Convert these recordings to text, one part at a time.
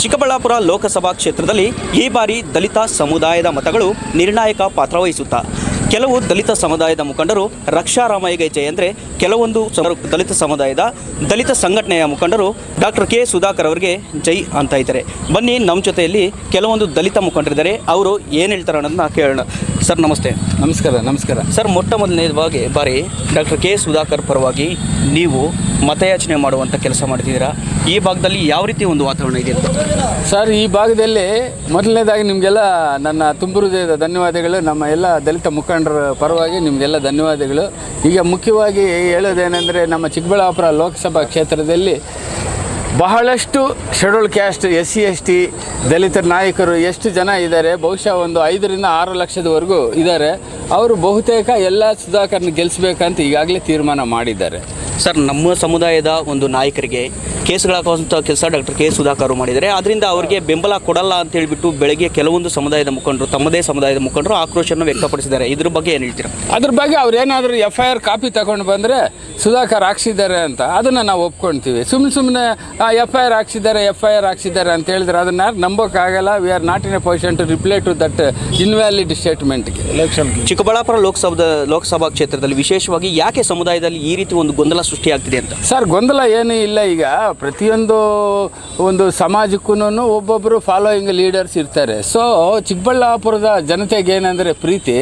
ಚಿಕ್ಕಬಳ್ಳಾಪುರ ಲೋಕಸಭಾ ಕ್ಷೇತ್ರದಲ್ಲಿ ಈ ಬಾರಿ ದಲಿತ ಸಮುದಾಯದ ಮತಗಳು ನಿರ್ಣಾಯಕ ಪಾತ್ರ ವಹಿಸುತ್ತಾ ಕೆಲವು ದಲಿತ ಸಮುದಾಯದ ಮುಖಂಡರು ರಕ್ಷಾ ರಾಮಯ್ಯಗೆ ಜಯ ಅಂದರೆ ಕೆಲವೊಂದು ದಲಿತ ಸಮುದಾಯದ ದಲಿತ ಸಂಘಟನೆಯ ಮುಖಂಡರು ಡಾಕ್ಟರ್ ಕೆ ಸುಧಾಕರ್ ಅವರಿಗೆ ಜೈ ಅಂತ ಇದ್ದಾರೆ. ಬನ್ನಿ ನಮ್ಮ ಜೊತೆಯಲ್ಲಿ ಕೆಲವೊಂದು ದಲಿತ ಮುಖಂಡರಿದ್ದಾರೆ. ಅವರು ಏನು ಹೇಳ್ತಾರೆ ಅನ್ನೋದನ್ನ ಕೇಳೋಣ. ಸರ್ ನಮಸ್ತೆ. ನಮಸ್ಕಾರ ನಮಸ್ಕಾರ. ಸರ್ ಮೊಟ್ಟ ಮೊದಲನೇದಾಗಿ ಬಾರಿ ಡಾಕ್ಟರ್ ಕೆ ಸುಧಾಕರ್ ಪರವಾಗಿ ನೀವು ಮತಯಾಚನೆ ಮಾಡುವಂಥ ಕೆಲಸ ಮಾಡ್ತಿದ್ದೀರಾ? ಈ ಭಾಗದಲ್ಲಿ ಯಾವ ರೀತಿ ಒಂದು ವಾತಾವರಣ ಇದೆ ಅಂತ? ಸರ್ ಈ ಭಾಗದಲ್ಲಿ ಮೊದಲನೇದಾಗಿ ನಿಮಗೆಲ್ಲ ನನ್ನ ತುಂಬು ಹೃದಯದ ಧನ್ಯವಾದಗಳು. ನಮ್ಮ ಎಲ್ಲ ದಲಿತ ಪರವಾಗಿ ನಿಮಗೆಲ್ಲ ಧನ್ಯವಾದಗಳು. ಈಗ ಮುಖ್ಯವಾಗಿ ಹೇಳೋದೇನೆಂದರೆ ನಮ್ಮ ಚಿಕ್ಕಬಳ್ಳಾಪುರ ಲೋಕಸಭಾ ಕ್ಷೇತ್ರದಲ್ಲಿ ಬಹಳಷ್ಟು schedule caste, S C, S T ದಲಿತರ ನಾಯಕರು ಎಷ್ಟು ಜನ ಇದ್ದಾರೆ, ಬಹುಶಃ ಒಂದು ಐದರಿಂದ ಆರು ಲಕ್ಷದವರೆಗೂ ಇದ್ದಾರೆ. ಅವರು ಬಹುತೇಕ ಎಲ್ಲ ಸುಧಾಕರ್ನ ಗೆಲ್ಲಿಸ್ಬೇಕಂತ ಈಗಾಗಲೇ ತೀರ್ಮಾನ ಮಾಡಿದ್ದಾರೆ. ಸರ್, ನಮ್ಮ ಸಮುದಾಯದ ಒಂದು ನಾಯಕರಿಗೆ ಕೇಸುಗಳ ಹಾಕುವಂಥ ಕೆಲಸ ಡಾಕ್ಟರ್ ಕೆ ಸುಧಾಕರ್ ಮಾಡಿದ್ದಾರೆ. ಅದರಿಂದ ಅವರಿಗೆ ಬೆಂಬಲ ಕೊಡಲ್ಲ ಅಂತ ಹೇಳಿಬಿಟ್ಟು ಬೆಳಗ್ಗೆ ಕೆಲವೊಂದು ಸಮುದಾಯದ ಮುಖಂಡರು ತಮ್ಮದೇ ಸಮುದಾಯದ ಮುಖಂಡರು ಆಕ್ರೋಶವನ್ನು ವ್ಯಕ್ತಪಡಿಸಿದ್ದಾರೆ. ಇದ್ರ ಬಗ್ಗೆ ಏನು ಹೇಳ್ತೀರಾ? ಅದ್ರ ಬಗ್ಗೆ ಅವ್ರು ಏನಾದರೂ ಎಫ್ ಐ ಆರ್ ಕಾಪಿ ತಗೊಂಡು ಬಂದರೆ ಸುಧಾಕರ್ ಹಾಕ್ಸಿದ್ದಾರೆ ಅಂತ ಅದನ್ನು ನಾವು ಒಪ್ಕೊಳ್ತೀವಿ ಸುಮ್ಮನೆ ಸುಮ್ಮನೆ ಎಫ್ ಐ ಆರ್ ಹಾಕ್ಸಿದ್ದಾರೆ ಎಫ್ ಐ ಆರ್ ಹಾಕ್ಸಿದ್ದಾರೆ ಅಂತ ಹೇಳಿದ್ರೆ ಅದನ್ನು ಯಾರು ನಂಬೋಕ್ಕಾಗಲ್ಲ. We are not in a position to reply to that invalid ಸ್ಟೇಟ್ಮೆಂಟ್ಗೆ Chikkaballapur Lok Sabha Lok Sabha ಕ್ಷೇತ್ರದಲ್ಲಿ ವಿಶೇಷವಾಗಿ ಯಾಕೆ ಸಮುದಾಯದಲ್ಲಿ ಈ ರೀತಿ ಒಂದು ಗೊಂದಲ ಸೃಷ್ಟಿಯಾಗ್ತಿದೆ ಅಂತ? ಸರ್ ಗೊಂದಲ ಏನೂ ಇಲ್ಲ ಈಗ. ಪ್ರತಿಯೊಂದು ಒಂದು ಸಮಾಜಕ್ಕೂ ಒಬ್ಬೊಬ್ಬರು ಫಾಲೋಯಿಂಗ್ ಲೀಡರ್ಸ್ ಇರ್ತಾರೆ. ಸೊ ಚಿಕ್ಕಬಳ್ಳಾಪುರದ ಜನತೆಗೆ ಏನಂದರೆ ಪ್ರೀತಿ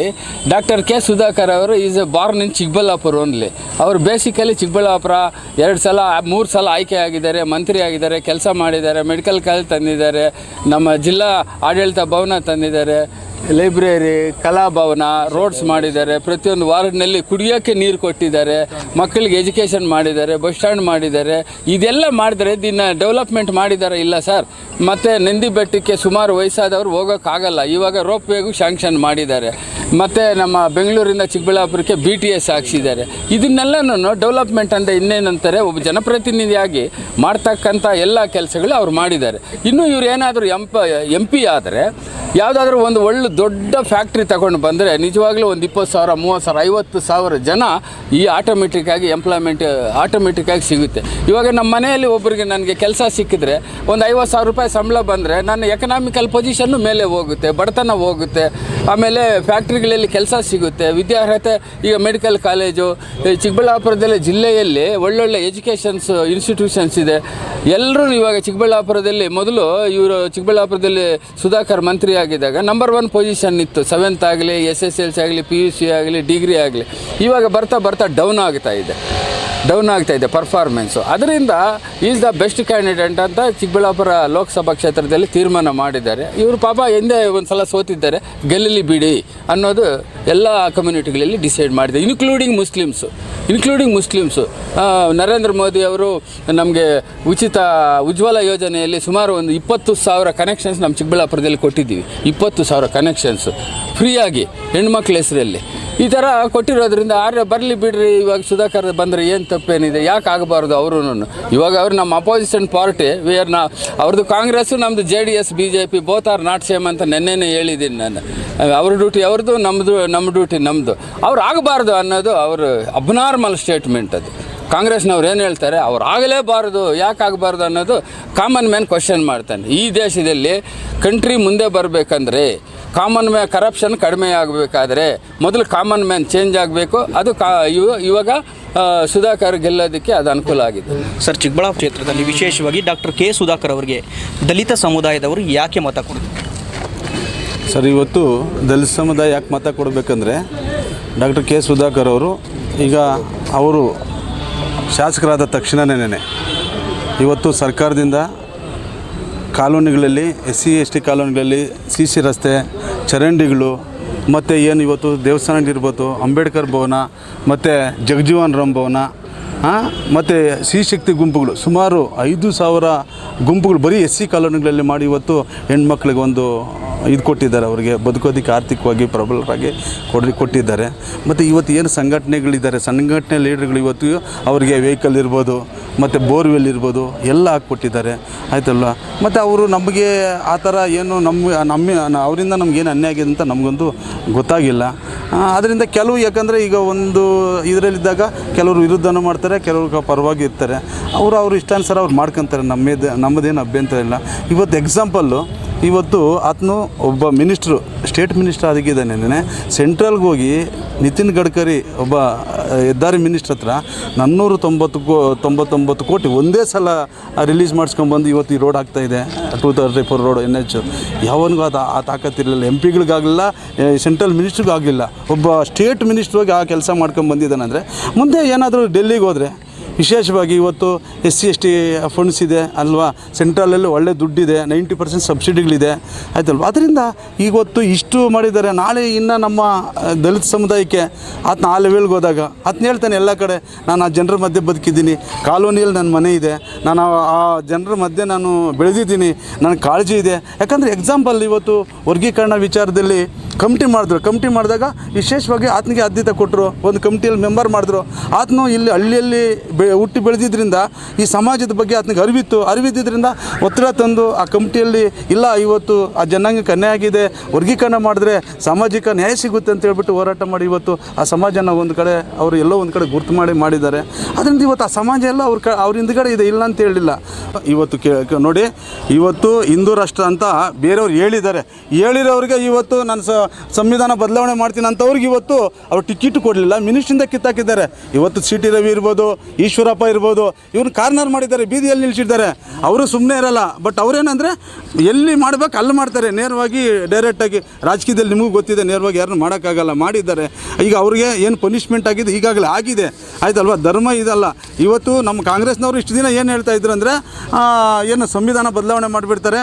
ಡಾಕ್ಟರ್ ಕೆ ಸುಧಾಕರ್ ಅವರು is a born in Chikkaballapur only ಅವರು ಬೇಸಿಕಲಿ ಚಿಕ್ಕಬಳ್ಳಾಪುರ ಎರಡು ಸಲ, ಮೂರು ಸಲ ಆಯ್ಕೆ ಆಗಿದ್ದಾರೆ, ಮಂತ್ರಿ ಆಗಿದ್ದಾರೆ, ಕೆಲಸ ಮಾಡಿದ್ದಾರೆ ಮೆಡಿಕಲ್ ಕಾಲೇಜ್ ತಂದಿದ್ದಾರೆ, ನಮ್ಮ ಜಿಲ್ಲಾ ಆಡಳಿತ ಭವನ ತಂದಿದ್ದಾರೆ. ಲೈಬ್ರರಿ ಕಲಾಭವನ ರೋಡ್ಸ್ ಮಾಡಿದ್ದಾರೆ. ಪ್ರತಿಯೊಂದು ವಾರ್ಡ್ನಲ್ಲಿ ಕುಡಿಯೋಕ್ಕೆ ನೀರು ಕೊಟ್ಟಿದ್ದಾರೆ. ಮಕ್ಕಳಿಗೆ ಎಜುಕೇಷನ್ ಮಾಡಿದ್ದಾರೆ ಬಸ್ ಸ್ಟ್ಯಾಂಡ್ ಮಾಡಿದ್ದಾರೆ. ಇದೆಲ್ಲ ಮಾಡಿದರೆ ದಿನ ಡೆವಲಪ್ಮೆಂಟ್ ಮಾಡಿದ್ದಾರೆ ಇಲ್ಲ ಸರ್ ಮತ್ತು ನಂದಿ ಬೆಟ್ಟಕ್ಕೆ ಸುಮಾರು ವಯಸ್ಸಾದವರು ಹೋಗೋಕ್ಕಾಗಲ್ಲ. ಇವಾಗ ರೋಪ್ ವೇಗೂ ಶಾಂಕ್ಷನ್ ಮಾಡಿದ್ದಾರೆ. ಮತ್ತು ನಮ್ಮ ಬೆಂಗಳೂರಿಂದ ಚಿಕ್ಕಬಳ್ಳಾಪುರಕ್ಕೆ ಬಿ ಟಿ ಎಸ್ ಹಾಕ್ಸಿದ್ದಾರೆ. ಇದನ್ನೆಲ್ಲನೂ ಡೆವಲಪ್ಮೆಂಟ್ ಅಂತ ಇನ್ನೇನಂತಾರೆ, ಒಬ್ಬ ಜನಪ್ರತಿನಿಧಿಯಾಗಿ ಮಾಡ್ತಕ್ಕಂಥ ಎಲ್ಲ ಕೆಲಸಗಳು ಅವ್ರು ಮಾಡಿದ್ದಾರೆ. ಇನ್ನು ಇವ್ರು ಏನಾದರೂ ಎಂ ಎಂ ಪಿ ಆದರೆ, ಯಾವುದಾದ್ರೂ ಒಂದು ಒಳ್ಳೆ ದೊಡ್ಡ ಫ್ಯಾಕ್ಟ್ರಿ ತಗೊಂಡು ಬಂದರೆ ನಿಜವಾಗ್ಲೂ ಒಂದು ಇಪ್ಪತ್ತು ಸಾವಿರ, ಮೂವತ್ತು ಸಾವಿರ, ಐವತ್ತು ಸಾವಿರ ಜನ ಈ ಆಟೋಮೆಟಿಕ್ಕಾಗಿ ಎಂಪ್ಲಾಯ್ಮೆಂಟ್ ಆಟೋಮೆಟಿಕ್ಕಾಗಿ ಸಿಗುತ್ತೆ. ಇವಾಗ ನಮ್ಮ ಮನೆಯಲ್ಲಿ ಒಬ್ಬರಿಗೆ ನನಗೆ ಕೆಲಸ ಸಿಕ್ಕಿದ್ರೆ, ಒಂದು ಐವತ್ತು ಸಾವಿರ ರೂಪಾಯಿ ಸಂಬಳ ಬಂದರೆ, ನನ್ನ ಎಕನಾಮಿಕಲ್ ಪೊಸಿಷನ್ನು ಮೇಲೆ ಹೋಗುತ್ತೆ, ಬಡತನ ಹೋಗುತ್ತೆ. ಆಮೇಲೆ ಫ್ಯಾಕ್ಟ್ರಿಗಳಲ್ಲಿ ಕೆಲಸ ಸಿಗುತ್ತೆ. ವಿದ್ಯಾರ್ಹತೆ, ಈಗ ಮೆಡಿಕಲ್ ಕಾಲೇಜು ಚಿಕ್ಕಬಳ್ಳಾಪುರದಲ್ಲಿ ಜಿಲ್ಲೆಯಲ್ಲಿ ಒಳ್ಳೊಳ್ಳೆ ಎಜುಕೇಷನ್ಸ್ ಇನ್ಸ್ಟಿಟ್ಯೂಷನ್ಸ್ ಇದೆ. ಎಲ್ಲರೂ ಇವಾಗ ಚಿಕ್ಕಬಳ್ಳಾಪುರದಲ್ಲಿ ಮೊದಲು ಇವರು ಚಿಕ್ಕಬಳ್ಳಾಪುರದಲ್ಲಿ ಸುಧಾಕರ್ ಮಂತ್ರಿ ಆಗಿದ್ದಾಗ ನಂಬರ್ ಒನ್ ಪೊಸಿಷನ್ ಇತ್ತು. ಸೆವೆಂತ್ ಆಗಲಿ ಎಸ್ ಎಸ್ ಎಲ್ ಆಗಲಿ ಪಿ ಯು ಸಿ ಆಗಲಿ ಡಿಗ್ರಿ ಆಗಲಿ. ಇವಾಗ ಬರ್ತಾ ಬರ್ತಾ ಡೌನ್ ಆಗ್ತಾ ಇದೆ. ಡೌನ್ ಆಗ್ತಾ ಇದೆ ಪರ್ಫಾರ್ಮೆನ್ಸು ಅದರಿಂದ ಈಸ್ ದ ಬೆಸ್ಟ್ ಕ್ಯಾಂಡಿಡೇಟ್ ಅಂತ ಚಿಕ್ಕಬಳ್ಳಾಪುರ ಲೋಕಸಭಾ ಕ್ಷೇತ್ರದಲ್ಲಿ ತೀರ್ಮಾನ ಮಾಡಿದ್ದಾರೆ. ಇವರು ಪಾಪ ಹಿಂದೆ ಒಂದು ಸಲ ಸೋತಿದ್ದಾರೆ. ಗೆಲ್ಲಲಿ ಬಿಡಿ ಅನ್ನೋದು ಎಲ್ಲ ಕಮ್ಯುನಿಟಿಗಳಲ್ಲಿ ಡಿಸೈಡ್ ಮಾಡಿದೆ. Including Muslims including Muslims Narendra Modi ಅವರು ನಮಗೆ ಉಚಿತ ಉಜ್ವಲ ಯೋಜನೆಯಲ್ಲಿ ಸುಮಾರು ಒಂದು ಇಪ್ಪತ್ತು ಸಾವಿರ ಕನೆಕ್ಷನ್ಸ್ ನಮ್ಮ ಚಿಕ್ಕಬಳ್ಳಾಪುರದಲ್ಲಿ ಕೊಟ್ಟಿದ್ದೀವಿ. ಇಪ್ಪತ್ತು ಸಾವಿರ ಕನೆಕ್ಷನ್ಸು ಫ್ರೀಯಾಗಿ ಹೆಣ್ಮಕ್ಳ ಹೆಸರಲ್ಲಿ. ಈ ಥರ ಕೊಟ್ಟಿರೋದ್ರಿಂದ ಆರ್ಯ ಬರಲಿ ಬಿಡ್ರಿ, ಇವಾಗ ಸುಧಾಕರ್ ಬಂದರೆ ಏನು ತಪ್ಪೇನಿದೆ? ಯಾಕೆ ಆಗಬಾರ್ದು ಅವರು ಇವಾಗ ಅವ್ರು ನಮ್ಮ ಅಪೋಸಿಷನ್ ಪಾರ್ಟಿ ವಿ ಆರ್ ನಾ ಅವ್ರದ್ದು ಕಾಂಗ್ರೆಸ್ಸು ನಮ್ಮದು J D S B J P both are not same ಅಂತ ನೆನ್ನೆನೇ ಹೇಳಿದ್ದೀನಿ ನಾನು. ಅವ್ರ ಡ್ಯೂಟಿ ಅವ್ರದ್ದು ನಮ್ಮದು ನಮ್ಮ ಡ್ಯೂಟಿ ನಮ್ಮದು ಅವ್ರು ಆಗಬಾರ್ದು ಅನ್ನೋದು ಅವರು ಅಬ್ನಾರ್ಮಲ್ ಸ್ಟೇಟ್ಮೆಂಟ್ ಅದು. ಕಾಂಗ್ರೆಸ್ನವ್ರು ಏನು ಹೇಳ್ತಾರೆ? ಅವ್ರು ಆಗಲೇಬಾರ್ದು ಯಾಕೆ ಆಗಬಾರ್ದು ಅನ್ನೋದು ಕಾಮನ್ ಮ್ಯಾನ್ ಕ್ವಶನ್ ಮಾಡ್ತಾನೆ. ಈ ದೇಶದಲ್ಲಿ ಕಂಟ್ರಿ ಮುಂದೆ ಬರಬೇಕಂದ್ರೆ ಕಾಮನ್ ಮ್ಯಾನ್ ಕರಪ್ಷನ್ ಕಡಿಮೆ ಆಗಬೇಕಾದ್ರೆ ಮೊದಲು ಕಾಮನ್ ಮ್ಯಾನ್ ಚೇಂಜ್ ಆಗಬೇಕು. ಅದು ಕಾ ಇವ- ಇವಾಗ ಸುಧಾಕರ್ ಗೆಲ್ಲೋದಕ್ಕೆ ಅದು ಅನುಕೂಲ ಆಗಿದೆ. ಸರ್ ಚಿಕ್ಕಬಳ್ಳಾಪುರ ಕ್ಷೇತ್ರದಲ್ಲಿ ವಿಶೇಷವಾಗಿ ಡಾಕ್ಟರ್ ಕೆ ಸುಧಾಕರ್ ಅವರಿಗೆ ದಲಿತ ಸಮುದಾಯದವರು ಯಾಕೆ ಮತ ಕೊಡೋದು? ಸರ್ ಇವತ್ತು ದಲಿತ ಸಮುದಾಯ ಯಾಕೆ ಮತ ಕೊಡಬೇಕಂದ್ರೆ ಡಾಕ್ಟರ್ ಕೆ ಸುಧಾಕರ್ ಅವರು ಈಗ ಅವರು ಶಾಸಕರಾದ ತಕ್ಷಣನೇ ಇವತ್ತು ಸರ್ಕಾರದಿಂದ ಕಾಲೋನಿಗಳಲ್ಲಿ ಎಸ್ ಸಿ ಎಸ್ ಟಿ ಕಾಲೋನಿಗಳಲ್ಲಿ ಸಿ ಸಿ ರಸ್ತೆ, ಚರಂಡಿಗಳು, ಮತ್ತು ಏನು ಇವತ್ತು ದೇವಸ್ಥಾನಗಳಿರ್ಬೋದು ಅಂಬೇಡ್ಕರ್ ಭವನ, ಮತ್ತು ಜಗಜೀವನ್ ರಾಮ್ ಭವನ ಮತ್ತು ಸಿ ಶಕ್ತಿ ಗುಂಪುಗಳು, ಸುಮಾರು ಐದು ಸಾವಿರ ಗುಂಪುಗಳು ಬರೀ ಎಸ್ ಸಿ ಕಾಲೋನಿಗಳಲ್ಲಿ ಮಾಡಿ ಇವತ್ತು ಹೆಣ್ಮಕ್ಳಿಗೆ ಒಂದು ಇದು ಕೊಟ್ಟಿದ್ದಾರೆ. ಅವರಿಗೆ ಬದುಕೋದಕ್ಕೆ ಆರ್ಥಿಕವಾಗಿ ಪ್ರಬಲರಾಗಿ ಕೊಡಿ ಕೊಟ್ಟಿದ್ದಾರೆ. ಮತ್ತು ಇವತ್ತು ಏನು ಸಂಘಟನೆಗಳಿದ್ದಾರೆ? ಸಂಘಟನೆ ಲೀಡರ್ಗಳು ಇವತ್ತು ಅವರಿಗೆ ವೆಹಿಕಲ್ ಇರ್ಬೋದು, ಮತ್ತು ಬೋರ್ವೆಲ್ ಇರ್ಬೋದು, ಎಲ್ಲ ಹಾಕ್ಕೊಟ್ಟಿದ್ದಾರೆ ಆಯ್ತಲ್ವ ಮತ್ತು ಅವರು ನಮಗೆ ಆ ಥರ ಏನು ನಮ್ಮ ನಮ್ಮ ಅವರಿಂದ ನಮಗೇನು ಅನ್ಯಾಯ ಆಗಿದೆ ಅಂತ ನಮಗೊಂದು ಗೊತ್ತಾಗಿಲ್ಲ. ಅದರಿಂದ ಕೆಲವು ಯಾಕಂದರೆ ಈಗ ಒಂದು ಇದರಲ್ಲಿದ್ದಾಗ ಕೆಲವರು ವಿರುದ್ಧನೂ ಮಾಡ್ತಾರೆ, ಕೆಲವರು ಪರವಾಗಿ ಇರ್ತಾರೆ. ಅವರು ಅವ್ರ ಇಷ್ಟಾನುಸಾರ ಅವ್ರು ಮಾಡ್ಕೊತಾರೆ. ನಮ್ಮದೇ ನಮ್ಮದೇನು ಅಭ್ಯಂತರ ಇಲ್ಲ. ಇವತ್ತು ಎಕ್ಸಾಂಪಲ್ಲು ಇವತ್ತು ಆತನು ಒಬ್ಬ ಮಿನಿಸ್ಟ್ರು, ಸ್ಟೇಟ್ ಮಿನಿಸ್ಟರ್ ಆಗಿದ್ದಾನೆ ಸೆಂಟ್ರಲ್ಗೆ ಹೋಗಿ ನಿತಿನ್ ಗಡ್ಕರಿ ಒಬ್ಬ ಹೆದ್ದಾರಿ ಮಿನಿಸ್ಟ್ರ್ ಹತ್ರ ನಾನ್ನೂರು ತೊಂಬತ್ತು ಕೋ, ತೊಂಬತ್ತೊಂಬತ್ತು ಕೋಟಿ ಒಂದೇ ಸಲ ರಿಲೀಸ್ ಮಾಡಿಸ್ಕೊಂಬಂದು ಇವತ್ತು ಈ ರೋಡ್ ಆಗ್ತಾ ಇದೆ. Two thirty four road N H. ಯಾವನಿಗೂ ಅದು ಆ ತಾಕತ್ತಿರಲಿಲ್ಲ. ಎಂ ಪಿಗಳಿಗಾಗಲಿಲ್ಲ ಸೆಂಟ್ರಲ್ ಮಿನಿಸ್ಟ್ರಿಗೂ ಆಗಲಿಲ್ಲ ಒಬ್ಬ ಸ್ಟೇಟ್ ಮಿನಿಸ್ಟ್ರ್ ಹೋಗಿ ಆ ಕೆಲಸ ಮಾಡ್ಕೊಂಡು ಬಂದಿದ್ದಾನೆ ಅಂದರೆ ಮುಂದೆ ಏನಾದರೂ ಡೆಲ್ಲಿಗೆ ಹೋದರೆ ವಿಶೇಷವಾಗಿ ಇವತ್ತು S C S T funds ಇದೆ ಅಲ್ವಾ? ಸೆಂಟ್ರಲಲ್ಲಿ ಒಳ್ಳೆ ದುಡ್ಡಿದೆ ನೈಂಟಿ ಪರ್ಸೆಂಟ್ ಸಬ್ಸಿಡಿಗಳಿದೆ. ಆಯ್ತಲ್ವ? ಅದರಿಂದ ಇವತ್ತು ಇಷ್ಟು ಮಾಡಿದ್ದಾರೆ. ನಾಳೆ ಇನ್ನು ನಮ್ಮ ದಲಿತ ಸಮುದಾಯಕ್ಕೆ ಆತನ ಆ ಲೆವೆಲ್ಗೆ ಹೋದಾಗ ಆತನ ಹೇಳ್ತಾನೆ ಎಲ್ಲ ಕಡೆ, ನಾನು ಆ ಜನರ ಮಧ್ಯೆ ಬದುಕಿದ್ದೀನಿ. ಕಾಲೋನಿಯಲ್ಲಿ ನನ್ನ ಮನೆ ಇದೆ. ನಾನು ಆ- ಜನರ ಮಧ್ಯೆ ನಾನು ಬೆಳೆದಿದ್ದೀನಿ. ನನಗೆ ಕಾಳಜಿ ಇದೆ. ಯಾಕಂದರೆ ಎಕ್ಸಾಂಪಲ್ ಇವತ್ತು ವರ್ಗೀಕರಣ ವಿಚಾರದಲ್ಲಿ ಕಮಿಟಿ ಮಾಡಿದ್ರು. ಕಮಿಟಿ ಮಾಡಿದಾಗ ವಿಶೇಷವಾಗಿ ಆತನಿಗೆ ಆದ್ಯತೆ ಕೊಟ್ಟರು. ಒಂದು ಕಮಿಟಿಯಲ್ಲಿ ಮೆಂಬರ್ ಮಾಡಿದ್ರು. ಆತನು ಇಲ್ಲಿ ಹಳ್ಳಿಯಲ್ಲಿ ಬೆ, ಹುಟ್ಟಿ ಬೆಳೆದಿದ್ದರಿಂದ ಈ ಸಮಾಜದ ಬಗ್ಗೆ ಆತನಿಗೆ ಅರಿವಿತ್ತು. ಅರಿವಿದ್ದರಿಂದ ಒತ್ತಡ ತಂದು ಆ ಕಮಿಟಿಯಲ್ಲಿ ಇಲ್ಲ, ಇವತ್ತು ಆ ಜನಾಂಗಕ್ಕೆ ಅನ್ಯಾಯ ಆಗಿದೆ. ವರ್ಗೀಕರಣ ಮಾಡಿದ್ರೆ ಸಾಮಾಜಿಕ ನ್ಯಾಯ ಸಿಗುತ್ತೆ ಅಂತ ಹೇಳ್ಬಿಟ್ಟು ಹೋರಾಟ ಮಾಡಿ ಇವತ್ತು ಆ ಸಮಾಜನ ಒಂದು ಕಡೆ ಅವರು ಎಲ್ಲೋ ಒಂದು ಕಡೆ ಗುರ್ತು ಮಾಡಿ ಮಾಡಿದ್ದಾರೆ. ಅದರಿಂದ ಇವತ್ತು ಆ ಸಮಾಜ ಎಲ್ಲ ಅವ್ರ ಕ, ಅವ್ರ ಹಿಂದ್ಗಡೆ ಇದೆ, ಇಲ್ಲ ಅಂತ ಹೇಳಿಲ್ಲ. ಇವತ್ತು ನೋಡಿ, ಇವತ್ತು ಹಿಂದೂ ರಾಷ್ಟ್ರ ಅಂತ ಬೇರೆಯವ್ರು ಹೇಳಿದ್ದಾರೆ. ಹೇಳಿರೋರಿಗೆ ಇವತ್ತು ನಾನು ಸ ಸಂವಿಧಾನ ಬದಲಾವಣೆ ಮಾಡ್ತೀನಿ ಅಂತವ್ರಿಗೆ ಇವತ್ತು ಅವ್ರು ಟಿಕೆಟ್ ಕೊಡಲಿಲ್ಲ. ಮಿನಿಸ್ಟ್ರಿಂದ ಕಿತ್ತಾಕಿದ್ದಾರೆ. ಇವತ್ತು ಸಿ ಟಿ ರವಿ ಇರ್ಬೋದು, ಈಶ್ವರಪ್ಪ ಇರ್ಬೋದು ಇವ್ರನ್ನ ಕಾರ್ನರ್ ಮಾಡಿದ್ದಾರೆ, ಬೀದಿಯಲ್ಲಿ ನಿಲ್ಸಿದ್ದಾರೆ. ಅವರು ಸುಮ್ಮನೆ ಇರಲ್ಲ. ಬಟ್ ಅವರೇನಂದರೆ ಎಲ್ಲಿ ಮಾಡ್ಬೇಕು ಅಲ್ಲಿ ಮಾಡ್ತಾರೆ. ನೇರವಾಗಿ ಡೈರೆಕ್ಟಾಗಿ ರಾಜಕೀಯದಲ್ಲಿ ನಿಮಗೂ ಗೊತ್ತಿದೆ, ನೇರವಾಗಿ ಯಾರನ್ನು ಮಾಡೋಕ್ಕಾಗಲ್ಲ, ಮಾಡಿದ್ದಾರೆ. ಈಗ ಅವ್ರಿಗೆ ಏನು ಪನಿಷ್ಮೆಂಟ್ ಆಗಿದೆ, ಈಗಾಗಲೇ ಆಗಿದೆ. ಆಯ್ತಲ್ವ? ಧರ್ಮ ಇದಲ್ಲ. ಇವತ್ತು ನಮ್ಮ ಕಾಂಗ್ರೆಸ್ನವರು ಇಷ್ಟು ದಿನ ಏನು ಹೇಳ್ತಾ ಇದ್ರು ಅಂದರೆ ಏನು ಸಂವಿಧಾನ ಬದಲಾವಣೆ ಮಾಡಿಬಿಡ್ತಾರೆ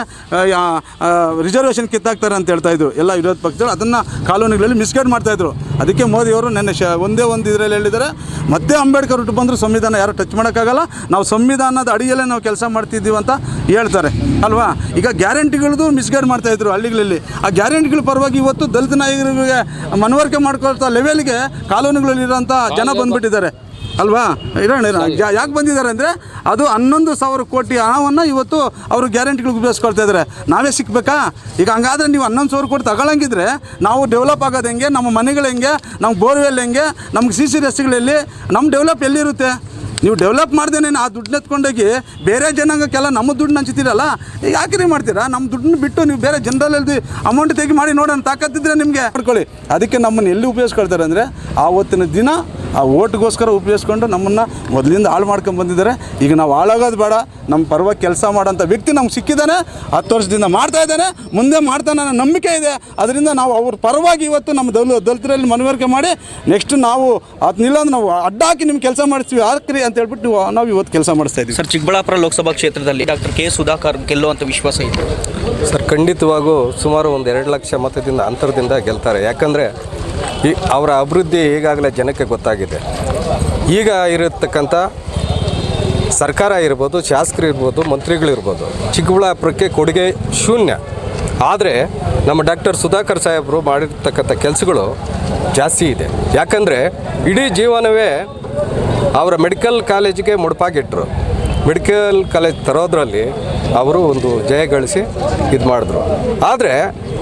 ರಿಸರ್ವೇಷನ್ ಕಿತ್ತಾಕ್ತಾರೆ ಅಂತ ಹೇಳ್ತಾ ಇದ್ರು. ಎಲ್ಲ ವಿರೋಧ ಪಕ್ಷಗಳು ಅದನ್ನು ಕಾಲೋನಿಗಳಲ್ಲಿ ಮಿಸ್ಗೈಡ್ ಮಾಡ್ತಾಯಿದ್ರು ಅದಕ್ಕೆ ಮೋದಿಯವರು ನೆನ್ನೆ ಶ, ಒಂದೇ ಒಂದು ಇದರಲ್ಲಿ ಹೇಳಿದ್ದಾರೆ, ಮತ್ತೆ ಅಂಬೇಡ್ಕರ್ ಹುಟ್ಟು ಬಂದರೂ ಸಂವಿಧಾನ ಯಾರು ಟಚ್ ಮಾಡೋಕ್ಕಾಗಲ್ಲ, ನಾವು ಸಂವಿಧಾನದ ಅಡಿಯಲ್ಲೇ ನಾವು ಕೆಲಸ ಮಾಡ್ತಿದ್ದೀವಿ ಅಂತ ಹೇಳ್ತಾರೆ. ಅಲ್ವಾ? ಈಗ ಗ್ಯಾರಂಟಿಗಳದು ಮಿಸ್ಗೈಡ್ ಮಾಡ್ತಾಯಿದ್ರು ಹಳ್ಳಿಗಳಲ್ಲಿ. ಆ ಗ್ಯಾರಂಟಿಗಳ ಪರವಾಗಿ ಇವತ್ತು ದಲಿತ ನಾಯಕರಿಗೆ ಮನವರಿಕೆ ಮಾಡ್ಕೊಳ್ತಾ ಲೆವೆಲ್ಗೆ ಕಾಲೋನಿಗಳಲ್ಲಿರೋಂಥ ಜನ ಬಂದ್ಬಿಟ್ಟಿದ್ದಾರೆ. ಅಲ್ವಾ? ಇರೋಣ ಯಾಕೆ ಬಂದಿದ್ದಾರೆ ಅಂದರೆ ಅದು ಹನ್ನೊಂದು ಸಾವಿರ ಕೋಟಿ ಹಣವನ್ನು ಇವತ್ತು ಅವರು ಗ್ಯಾರಂಟಿಗಳಿಗೆ ಉಪಯೋಗಿಸ್ಕೊಳ್ತಾ ಇದ್ದಾರೆ. ನಾವೇ ಸಿಕ್ಬೇಕಾ? ಈಗ ಹಂಗಾದ್ರೆ ನೀವು ಹನ್ನೊಂದು ಸಾವಿರ ಕೋಟಿ ತಗೊಳಂಗಿದ್ರೆ ನಾವು ಡೆವಲಪ್ ಆಗೋದು ಹೆಂಗೆ? ನಮ್ಮ ಮನೆಗಳು ಹೆಂಗೆ? ನಮ್ಮ ಬೋರ್ವೆಲ್ ಹೆಂಗೆ? ನಮ್ಗೆ ಸಿ ಸಿ ರಸ್ತೆಗಳಲ್ಲಿ ನಮ್ಮ ಡೆವಲಪ್ ಎಲ್ಲಿರುತ್ತೆ? ನೀವು ಡೆವಲಪ್ ಮಾಡ್ದೇನೆ ಆ ದುಡ್ಡನ್ನ ಎತ್ಕೊಂಡೋಗಿ ಬೇರೆ ಜನಾಂಗಕ್ಕೆಲ್ಲ ನಮ್ಮ ದುಡ್ಡು ಹಂಚ್ತೀರಲ್ಲ? ಯಾಕೆ ನೀವು ಮಾಡ್ತೀರಾ? ನಮ್ಮ ದುಡ್ಡನ್ನ ಬಿಟ್ಟು ನೀವು ಬೇರೆ ಜನರಲ್ ಅಮೌಂಟ್ ತೆಗಿ ಮಾಡಿ ನೋಡೋಣ ತಾಕತ್ತಿದ್ರೆ ನಿಮಗೆ. ಮಾಡ್ಕೊಳ್ಳಿ. ಅದಕ್ಕೆ ನಮ್ಮನ್ನು ಎಲ್ಲಿ ಉಪಯೋಗಿಸ್ಕೊಳ್ತಾರೆ ಅಂದರೆ ಆವತ್ತಿನ ದಿನ ಆ ಓಟ್ಗೋಸ್ಕರ ಉಪಯೋಗಿಸ್ಕೊಂಡು ನಮ್ಮನ್ನು ಮೊದಲಿಂದ ಹಾಳು ಮಾಡ್ಕೊಂಡು ಬಂದಿದ್ದಾರೆ. ಈಗ ನಾವು ಹಾಳಾಗೋದು ಬೇಡ. ನಮ್ಮ ಪರವಾಗಿ ಕೆಲಸ ಮಾಡೋಂಥ ವ್ಯಕ್ತಿ ನಮ್ಗೆ ಸಿಕ್ಕಿದ್ದಾನೆ. ಹತ್ತು ವರ್ಷದಿಂದ ಮಾಡ್ತಾ ಇದ್ದಾನೆ. ಮುಂದೆ ಮಾಡ್ತಾನೆ ಅನ್ನೋ ನಂಬಿಕೆ ಇದೆ. ಅದರಿಂದ ನಾವು ಅವ್ರ ಪರವಾಗಿ ಇವತ್ತು ನಮ್ಮ ದಲ್ ದಲಿತರಲ್ಲಿ ಮನವರಿಕೆ ಮಾಡಿ ನೆಕ್ಸ್ಟ್ ನಾವು ಅದನ್ನಿಲ್ಲ ಅಂದ್ರೆ ನಾವು ಅಡ್ಡ ಹಾಕಿ ನಿಮ್ಮ ಕೆಲಸ ಮಾಡಿಸ್ತೀವಿ. ಹಾಕ್ರಿ ಅಂತ ಹೇಳ್ಬಿಟ್ಟು ನೀವು ನಾವು ಇವತ್ತು ಕೆಲಸ ಮಾಡಿಸ್ತಾ ಇದ್ದೀವಿ. ಸರ್ ಚಿಕ್ಕಬಳ್ಳಾಪುರ ಲೋಕಸಭಾ ಕ್ಷೇತ್ರದಲ್ಲಿ ಡಾಕ್ಟರ್ ಕೆ ಸುಧಾಕರ್ ಗೆಲ್ಲುವಂಥ ವಿಶ್ವಾಸ ಇದೆ. ಸರ್ ಖಂಡಿತವಾಗೂ ಸುಮಾರು ಒಂದು ಎರಡು ಲಕ್ಷ ಮತದಿಂದ ಅಂತರದಿಂದ ಗೆಲ್ತಾರೆ. ಯಾಕಂದರೆ ಈ ಅವರ ಅಭಿವೃದ್ಧಿ ಈಗಾಗಲೇ ಜನಕ್ಕೆ ಗೊತ್ತಾಗಿದೆ. ಈಗ ಇರತಕ್ಕಂಥ ಸರ್ಕಾರ ಇರ್ಬೋದು, ಶಾಸಕರು ಇರ್ಬೋದು ಮಂತ್ರಿಗಳಿರ್ಬೋದು ಚಿಕ್ಕಬಳ್ಳಾಪುರಕ್ಕೆ ಕೊಡುಗೆ ಶೂನ್ಯ. ಆದರೆ ನಮ್ಮ ಡಾಕ್ಟರ್ ಸುಧಾಕರ್ ಸಾಹೇಬರು ಮಾಡಿರ್ತಕ್ಕಂಥ ಕೆಲಸಗಳು ಜಾಸ್ತಿ ಇದೆ. ಯಾಕಂದರೆ ಇಡೀ ಜೀವನವೇ ಅವರ ಮೆಡಿಕಲ್ ಕಾಲೇಜಿಗೆ ಮುಡುಪಾಗಿಟ್ಟರು ಮೆಡಿಕಲ್ ಕಾಲೇಜ್ ತರೋದ್ರಲ್ಲಿ ಅವರು ಒಂದು ಜಯ ಗಳಿಸಿ ಇದು ಮಾಡಿದ್ರು ಆದರೆ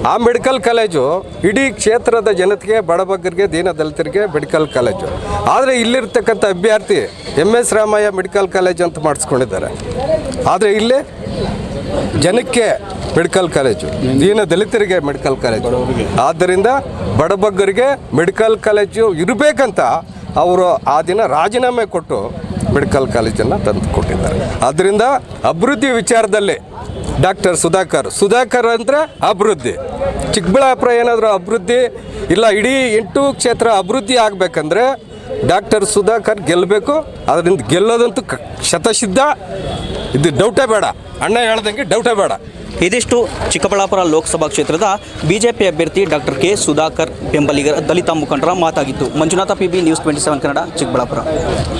ಆ ಮೆಡಿಕಲ್ ಕಾಲೇಜು ಇಡೀ ಕ್ಷೇತ್ರದ ಜನತೆಗೆ, ಬಡಬಗ್ಗರಿಗೆ ದೀನದಲಿತರಿಗೆ ಮೆಡಿಕಲ್ ಕಾಲೇಜು. ಆದರೆ ಇಲ್ಲಿರ್ತಕ್ಕಂಥ ಅಭ್ಯರ್ಥಿ M S Ramaiah medical college ಅಂತ ಮಾಡಿಸ್ಕೊಂಡಿದ್ದಾರೆ. ಆದರೆ ಇಲ್ಲಿ ಜನಕ್ಕೆ ಮೆಡಿಕಲ್ ಕಾಲೇಜು, ದೀನ ದಲಿತರಿಗೆ ಮೆಡಿಕಲ್ ಕಾಲೇಜು. ಆದ್ದರಿಂದ ಬಡಬಗ್ಗರಿಗೆ ಮೆಡಿಕಲ್ ಕಾಲೇಜು ಇರಬೇಕಂತ ಅವರು ಆ ದಿನ ರಾಜೀನಾಮೆ ಕೊಟ್ಟು ಮೆಡಿಕಲ್ ಕಾಲೇಜನ್ನು ತಂದು ಕೊಟ್ಟಿದ್ದಾರೆ ಆದ್ದರಿಂದ ಅಭಿವೃದ್ಧಿ ವಿಚಾರದಲ್ಲಿ ಡಾಕ್ಟರ್ ಸುಧಾಕರ್. ಸುಧಾಕರ್ ಅಂದರೆ ಅಭಿವೃದ್ಧಿ. ಚಿಕ್ಕಬಳ್ಳಾಪುರ ಏನಾದರೂ ಅಭಿವೃದ್ಧಿ ಇಲ್ಲ, ಇಡೀ ಎಂಟು ಕ್ಷೇತ್ರ ಅಭಿವೃದ್ಧಿ ಆಗಬೇಕಂದ್ರೆ ಡಾಕ್ಟರ್ ಸುಧಾಕರ್ ಗೆಲ್ಲಬೇಕು ಅದರಿಂದ ಗೆಲ್ಲೋದಂತೂ ಶತಸಿದ್ಧ. ಇದು ಡೌಟೇ ಬೇಡ. ಅಣ್ಣ ಹೇಳ್ದಂಗೆ ಡೌಟೇ ಬೇಡ. ಇದಿಷ್ಟು ಚಿಕ್ಕಬಳ್ಳಾಪುರ ಲೋಕಸಭಾ ಕ್ಷೇತ್ರದ ಬಿಜೆಪಿ ಅಭ್ಯರ್ಥಿ ಡಾಕ್ಟರ್ ಕೆ ಸುಧಾಕರ್ ಬೆಂಬಲಿಗರ ದಲಿತ ಮುಖಂಡರ ಮಾತಾಗಿತ್ತು. Manjunatha P B news twenty seven Kannada, Chikkaballapur.